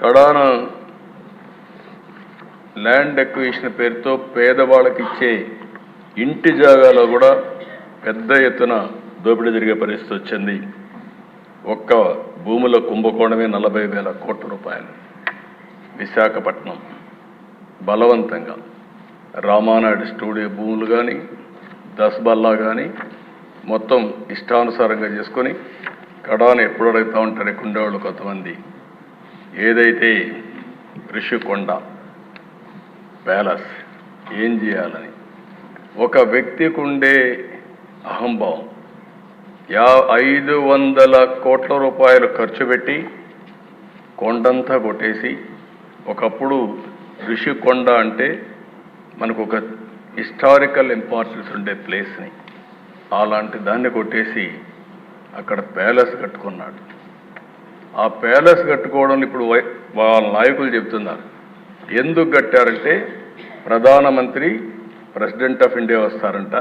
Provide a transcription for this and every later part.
కడాన land equation పేరుతో పేదవాళ్ళకి ఇచ్చే ఇంటి జాగాలో కూడా పెద్ద ఎత్తున దోపిడీ జరిగే పరిస్థితి వచ్చింది. ఒక్క భూముల కుంభకోణమే నలభై వేల కోట్ల రూపాయలు. విశాఖపట్నం బలవంతంగా రామానాయుడు స్టూడియో భూములు కానీ దస్బల్లా కానీ మొత్తం ఇష్టానుసారంగా చేసుకొని కడాను ఎప్పుడు అడుగుతూ ఉంటారు ఇక్కడ ఉండేవాళ్ళు కొంతమంది. ఏదైతే ఋషికొండ ప్యాలెస్ ఏం చేయాలని? ఒక వ్యక్తికి ఉండే అహంభావం. యా ఐదు వందల కోట్ల రూపాయలు ఖర్చు పెట్టి కొండంతా కొట్టేసి ఒకప్పుడు ఋషికొండ అంటే మనకు ఒక హిస్టారికల్ ఇంపార్టెన్స్ ఉండే ప్లేస్ని అలాంటి దాన్ని కొట్టేసి అక్కడ ప్యాలెస్ కట్టుకున్నాడు. ఆ ప్యాలెస్ కట్టుకోవడం ఇప్పుడు వై- వాళ్ళ నాయకులు చెప్తున్నారు. ఎందుకు కట్టారంటే ప్రధానమంత్రి ప్రెసిడెంట్ ఆఫ్ ఇండియా వస్తారంట.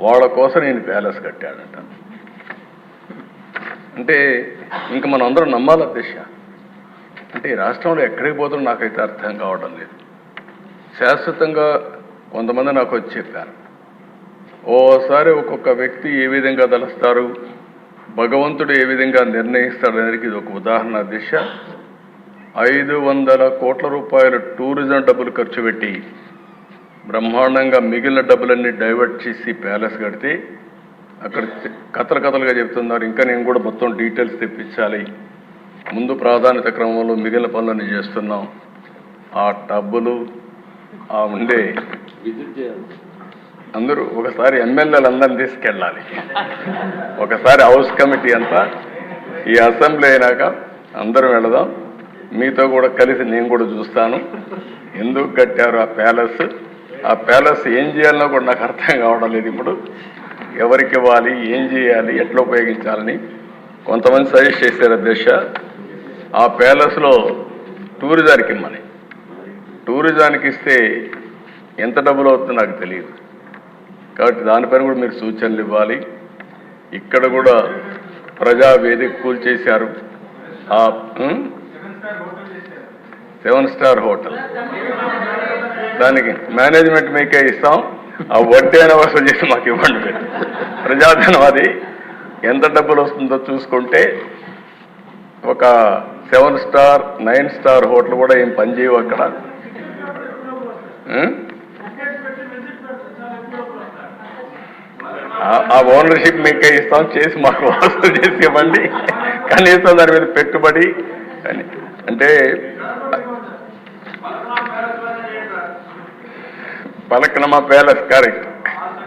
వాళ్ళ కోసం నేను ప్యాలెస్ కట్టాడంట అంటే ఇంకా మనం అందరం నమ్మాలి దిశ అంటే ఈ రాష్ట్రంలో ఎక్కడికి పోతుందో నాకైతే అర్థం కావడం లేదు. శాశ్వతంగా కొంతమంది నాకు వచ్చి చెప్పారు. ఓసారి ఒక్కొక్క వ్యక్తి ఏ విధంగా తలుస్తారు? భగవంతుడు ఏ విధంగా నిర్ణయిస్తాడు అనేది ఇది ఒక ఉదాహరణ దిశ. ఐదు వందల కోట్ల రూపాయల టూరిజం డబ్బులు ఖర్చు పెట్టి బ్రహ్మాండంగా మిగిలిన డబ్బులన్నీ డైవర్ట్ చేసి ప్యాలెస్ కడితే అక్కడ కథలు కథలుగా చెప్తున్నారు. ఇంకా నేను కూడా మొత్తం డీటెయిల్స్ తెప్పించాలి. ముందు ప్రాధాన్యత క్రమంలో మిగిలిన పనులన్నీ చేస్తున్నాం. ఆ డబ్బులు ఆ ఉండే అందరూ ఒకసారి ఎమ్మెల్యేలు అందరిని తీసుకెళ్ళాలి. ఒకసారి హౌస్ కమిటీ అంతా ఈ అసెంబ్లీ అయినాక అందరూ వెళదాం. మీతో కూడా కలిసి నేను కూడా చూస్తాను. ఎందుకు కట్టారు ఆ ప్యాలెస్? ఆ ప్యాలెస్ ఏం చేయాలనో కూడా నాకు అర్థం కావడం లేదు ఇప్పుడు. ఎవరికి ఇవ్వాలి ఏం చేయాలి ఎట్లా ఉపయోగించాలని కొంతమంది సజెస్ట్ చేశారు అధ్యక్ష ఆ ప్యాలెస్లో టూరిజానికి ఇమ్మని టూరిజానికి ఇస్తే ఎంత డబ్బులు అవుతుందో నాకు తెలియదు. కాబట్టి దానిపైన కూడా మీరు సూచనలు ఇవ్వాలి. ఇక్కడ కూడా ప్రజా వేదిక కూల్చేశారు ఆ సెవెన్ స్టార్ హోటల్. దానికి మేనేజ్మెంట్ మీకే ఇస్తాం. ఆ వడ్డీ అయినా వసూలు చేసి మాకు ఇవ్వండి మీరు. ప్రజాధనం అది. ఎంత డబ్బులు వస్తుందో చూసుకుంటే ఒక seven star nine star hotel కూడా ఏం పనిచేయవు అక్కడ. ఆ- ఓనర్షిప్ మీకే ఇస్తాం చేసి మాకు వసూలు చేసి ఇవ్వండి. కనీసం దాని మీద పెట్టుబడి అంటే Falaknuma palace correct.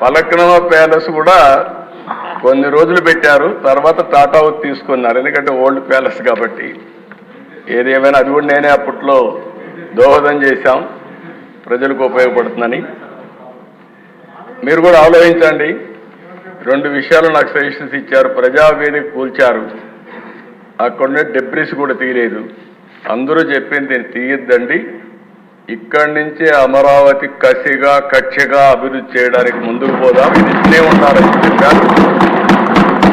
Falaknuma palace కూడా కొన్ని రోజులు పెట్టారు తర్వాత టాటా అవుట్ తీసుకున్నారు. ఎందుకంటే ఓల్డ్ ప్యాలెస్ కాబట్టి. ఏది ఏమైనా అది కూడా నేనే అప్పట్లో దోహదం చేశాం. ప్రజలకు ఉపయోగపడుతుందని. మీరు కూడా ఆలోచించండి. రెండు విషయాలు నాకు సజెషన్స్ ఇచ్చారు. ప్రజావేదిక కూల్చారు. అక్కడ డెబ్రిస్ కూడా తీయలేదు. అందరూ చెప్పింది తీయద్దండి. ఇక్కడి నుంచే అమరావతి కసిగా కక్షగా అభివృద్ధి చేయడానికి ముందుకు పోదాం. ఇది ఇట్లే ఉండాలని చెప్పారు.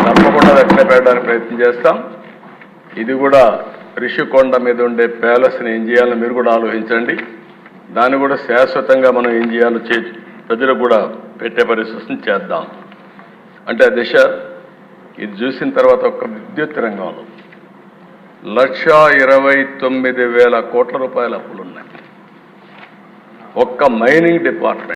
తప్పకుండా అది అట్లే పెట్టడానికి ప్రయత్నం చేస్తాం. ఇది కూడా రిషికొండ మీద ఉండే ప్యాలెస్ని ఏం చేయాలో మీరు కూడా ఆలోచించండి. దాన్ని కూడా శాశ్వతంగా మనం ఏం చేయాలో చే ప్రజలకు కూడా పెట్టే పరిస్థితిని చేద్దాం. అంటే ఆ దిశ ఇది చూసిన తర్వాత ఒక విద్యుత్ రంగంలో లక్ష ఇరవై తొమ్మిది వేల కోట్ల రూపాయల అప్పులు ఉన్నాయి. ఒక్క మైనింగ్ డిపార్ట్మెంట్.